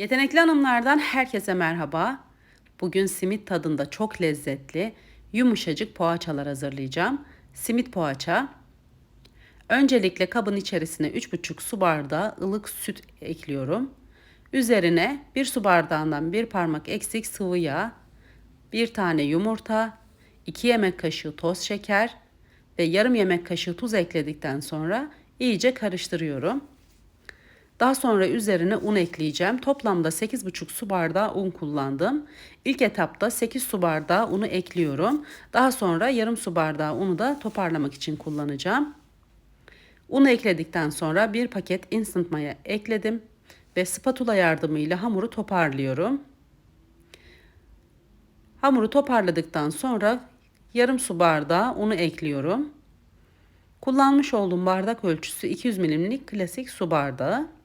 Yetenekli hanımlardan herkese merhaba. Bugün simit tadında çok lezzetli, yumuşacık poğaçalar hazırlayacağım. Simit poğaça. Öncelikle kabın içerisine 3,5 su bardağı ılık süt ekliyorum. Üzerine 1 su bardağından 1 parmak eksik sıvı yağ, 1 tane yumurta, 2 yemek kaşığı toz şeker ve yarım yemek kaşığı tuz ekledikten sonra iyice karıştırıyorum. Daha sonra üzerine un ekleyeceğim. Toplamda 8,5 su bardağı un kullandım. İlk etapta 8 su bardağı unu ekliyorum. Daha sonra yarım su bardağı unu da toparlamak için kullanacağım. Unu ekledikten sonra bir paket instant maya ekledim ve spatula yardımıyla hamuru toparlıyorum. Hamuru toparladıktan sonra yarım su bardağı unu ekliyorum. Kullanmış olduğum bardak ölçüsü 200 milimlik klasik su bardağı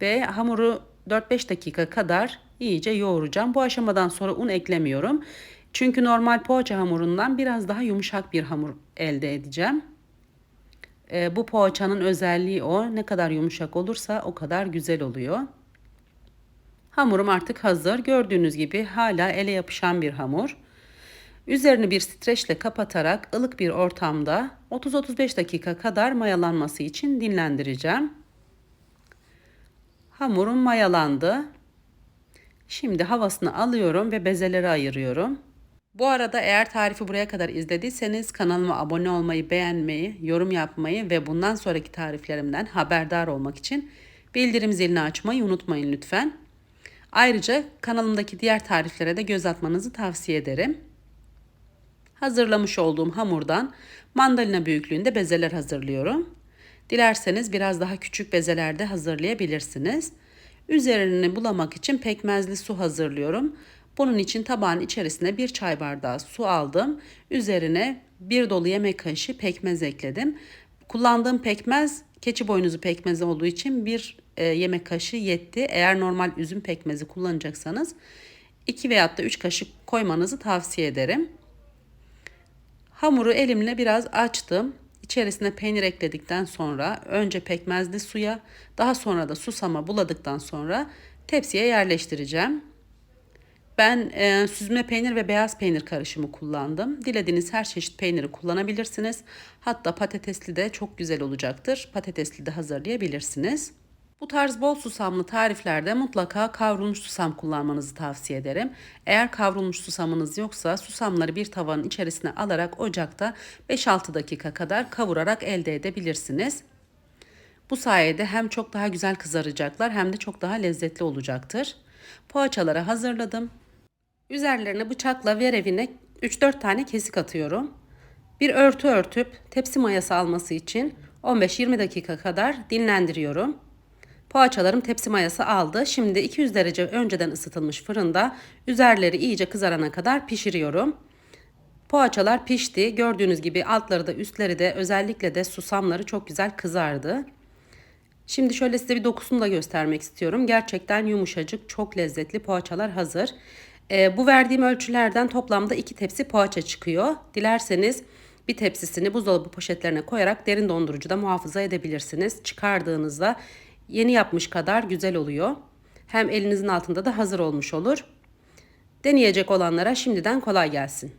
ve hamuru 4-5 dakika kadar iyice yoğuracağım. Bu aşamadan sonra un eklemiyorum. Çünkü normal poğaça hamurundan biraz daha yumuşak bir hamur elde edeceğim. E, bu poğaçanın özelliği o. Ne kadar yumuşak olursa o kadar güzel oluyor. Hamurum artık hazır. Gördüğünüz gibi hala ele yapışan bir hamur. Üzerini bir streçle kapatarak ılık bir ortamda 30-35 dakika kadar mayalanması için dinlendireceğim. Hamurum mayalandı. Şimdi havasını alıyorum ve bezeleri ayırıyorum. Bu arada eğer tarifi buraya kadar izlediyseniz kanalıma abone olmayı, beğenmeyi, yorum yapmayı ve bundan sonraki tariflerimden haberdar olmak için bildirim zilini açmayı unutmayın lütfen. Ayrıca kanalımdaki diğer tariflere de göz atmanızı tavsiye ederim. Hazırlamış olduğum hamurdan mandalina büyüklüğünde bezeler hazırlıyorum. Dilerseniz biraz daha küçük bezelerde hazırlayabilirsiniz. Üzerini bulamak için pekmezli su hazırlıyorum. Bunun için tabağın içerisine bir çay bardağı su aldım. Üzerine bir dolu yemek kaşığı pekmez ekledim. Kullandığım pekmez keçi boynuzu pekmezi olduğu için bir e, yemek kaşığı yetti. Eğer normal üzüm pekmezi kullanacaksanız 2 veya da 3 kaşık koymanızı tavsiye ederim. Hamuru elimle biraz açtım. İçerisine peynir ekledikten sonra önce pekmezli suya daha sonra da susama buladıktan sonra tepsiye yerleştireceğim. Ben e, süzme peynir ve beyaz peynir karışımı kullandım. Dilediğiniz her çeşit peyniri kullanabilirsiniz. Hatta patatesli de çok güzel olacaktır. Patatesli de hazırlayabilirsiniz. Bu tarz bol susamlı tariflerde mutlaka kavrulmuş susam kullanmanızı tavsiye ederim. Eğer kavrulmuş susamınız yoksa susamları bir tavanın içerisine alarak ocakta 5-6 dakika kadar kavurarak elde edebilirsiniz. Bu sayede hem çok daha güzel kızaracaklar hem de çok daha lezzetli olacaktır. Poğaçaları hazırladım. Üzerlerine bıçakla verevine 3-4 tane kesik atıyorum. Bir örtü örtüp tepsi mayası alması için 15-20 dakika kadar dinlendiriyorum. Poğaçalarım tepsi mayası aldı. Şimdi 200 derece önceden ısıtılmış fırında üzerleri iyice kızarana kadar pişiriyorum. Poğaçalar pişti. Gördüğünüz gibi altları da üstleri de özellikle de susamları çok güzel kızardı. Şimdi şöyle size bir dokusunu da göstermek istiyorum. Gerçekten yumuşacık, çok lezzetli poğaçalar hazır. Ee, bu verdiğim ölçülerden toplamda iki tepsi poğaça çıkıyor. Dilerseniz bir tepsisini buzdolabı poşetlerine koyarak derin dondurucuda muhafaza edebilirsiniz. Çıkardığınızda yeni yapmış kadar güzel oluyor. Hem elinizin altında da hazır olmuş olur. Deneyecek olanlara şimdiden kolay gelsin.